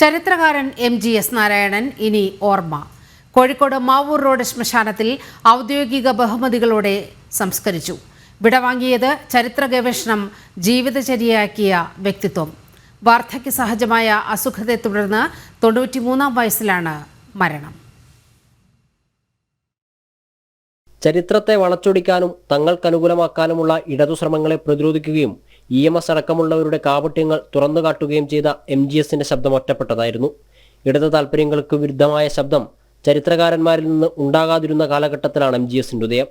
ചരിത്രകാരൻ M G S Narayanan ഇനി ഓർമ്മ. കോഴിക്കോട് മാവൂർ റോഡ് ശ്മശാനത്തിൽ ഔദ്യോഗിക ബഹുമതികളോടെ സംസ്കരിച്ചു. വിടവാങ്ങിയത് ചരിത്ര ഗവേഷണം ജീവിതചര്യയാക്കിയ വ്യക്തിത്വം. വാർദ്ധക്യ സഹജമായ അസുഖത്തെ തുടർന്ന് തൊണ്ണൂറ്റിമൂന്നാം വയസ്സിലാണ് മരണം. ചരിത്രത്തെ വളച്ചൊടിക്കാനും തങ്ങൾക്കനുകൂലമാക്കാനുമുള്ള ഇടതു ശ്രമങ്ങളെ പ്രതിരോധിക്കുകയും ഇ എം എസ് അടക്കമുള്ളവരുടെ കാപട്യങ്ങൾ തുറന്നു കാട്ടുകയും ചെയ്ത എം ജി എസിന്റെ ശബ്ദം ഒറ്റപ്പെട്ടതായിരുന്നു. ഇടത് താൽപ്പര്യങ്ങൾക്ക് വിരുദ്ധമായ ശബ്ദം ചരിത്രകാരന്മാരിൽ നിന്ന് ഉണ്ടാകാതിരുന്ന കാലഘട്ടത്തിലാണ് എം ജി എസിന്റെ ഉദയം.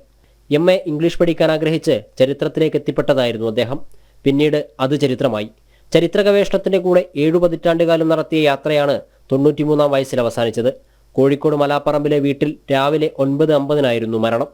എം എ ഇംഗ്ലീഷ് പഠിക്കാൻ ആഗ്രഹിച്ച് ചരിത്രത്തിലേക്ക് എത്തിപ്പെട്ടതായിരുന്നു അദ്ദേഹം. പിന്നീട് അത് ചരിത്രമായി. ചരിത്ര ഗവേഷണത്തിന്റെ കൂടെ ഏഴു പതിറ്റാണ്ടുകാലം നടത്തിയ യാത്രയാണ് തൊണ്ണൂറ്റിമൂന്നാം വയസ്സിൽ അവസാനിച്ചത്. കോഴിക്കോട് മലാപ്പറമ്പിലെ വീട്ടിൽ രാവിലെ ഒൻപത് അമ്പതിനായിരുന്നു മരണം.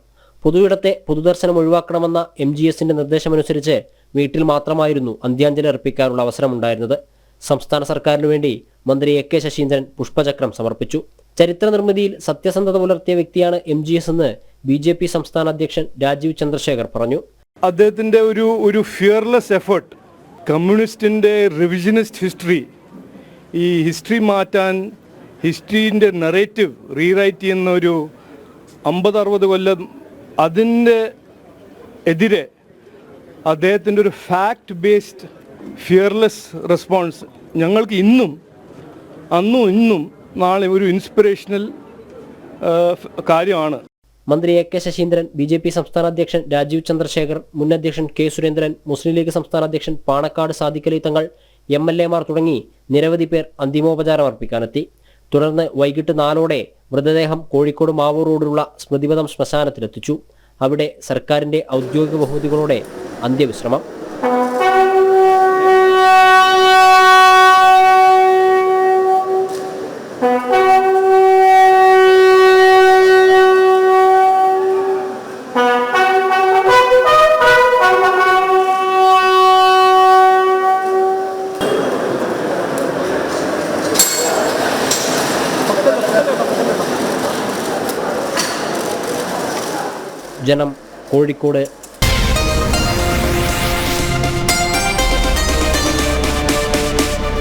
പൊതുവിടത്തെ പൊതുദർശനം ഒഴിവാക്കണമെന്ന എം ജി എസിന്റെ നിർദ്ദേശമനുസരിച്ച് വീട്ടിൽ മാത്രമായിരുന്നു അന്ത്യാഞ്ജലി അർപ്പിക്കാനുള്ള അവസരമുണ്ടായിരുന്നത്. സംസ്ഥാന സർക്കാരിനു വേണ്ടി മന്ത്രി എ കെ ശശീന്ദ്രൻ പുഷ്പചക്രം സമർപ്പിച്ചു. ചരിത്ര നിർമ്മിതിയിൽ സത്യസന്ധത പുലർത്തിയ വ്യക്തിയാണ് എം ജി എസ് എന്ന് ബി ജെ പി സംസ്ഥാന അധ്യക്ഷൻ രാജീവ് ചന്ദ്രശേഖർ പറഞ്ഞു. അദ്ദേഹത്തിന്റെ ഒരു ഒരു ഫിയർലെസ് എഫേർട്ട് കമ്മ്യൂണിസ്റ്റിന്റെ റിവിഷനിസ്റ്റ് ഹിസ്റ്ററി ഈ ഹിസ്റ്ററി മാറ്റാൻ ഹിസ്റ്ററിന്റെ നറേറ്റീവ് റീറൈറ്റ് ചെയ്യുന്ന ഒരു അമ്പത് അറുപത് കൊല്ലം അതിന്റെ എതിരെ അദ്ദേഹത്തിന്റെ ഒരു ഫാക്ട് ബേസ്ഡ് ഫിയർലെസ് റെസ്പോൺസ് ഞങ്ങൾക്ക് ഇന്നും അന്നും ഇന്നും നാളെ ഒരു ഇൻസ്പിറേഷണൽ കാര്യമാണ്. മന്ത്രി A K Saseendran B J P സംസ്ഥാന അധ്യക്ഷൻ രാജീവ് ചന്ദ്രശേഖർ മുൻ അധ്യക്ഷൻ കെ സുരേന്ദ്രൻ മുസ്ലിം ലീഗ് സംസ്ഥാന അധ്യക്ഷൻ പാണക്കാട് സാദിഖലി തങ്ങൾ എം എൽ എമാർ തുടങ്ങി നിരവധി പേർ അന്തിമോപചാരം അർപ്പിക്കാനെത്തി. തുടർന്ന് വൈകിട്ട് നാലോടെ മൃതദേഹം കോഴിക്കോട് മാവൂർ റോഡിലുള്ള സ്മൃതിപഥം ശ്മശാനത്തിലെത്തിച്ചു. അവിടെ സർക്കാരിന്റെ ഔദ്യോഗിക ബഹുമതികളോടെ അന്ത്യവിശ്രമം. ജനം കോഴിക്കോട്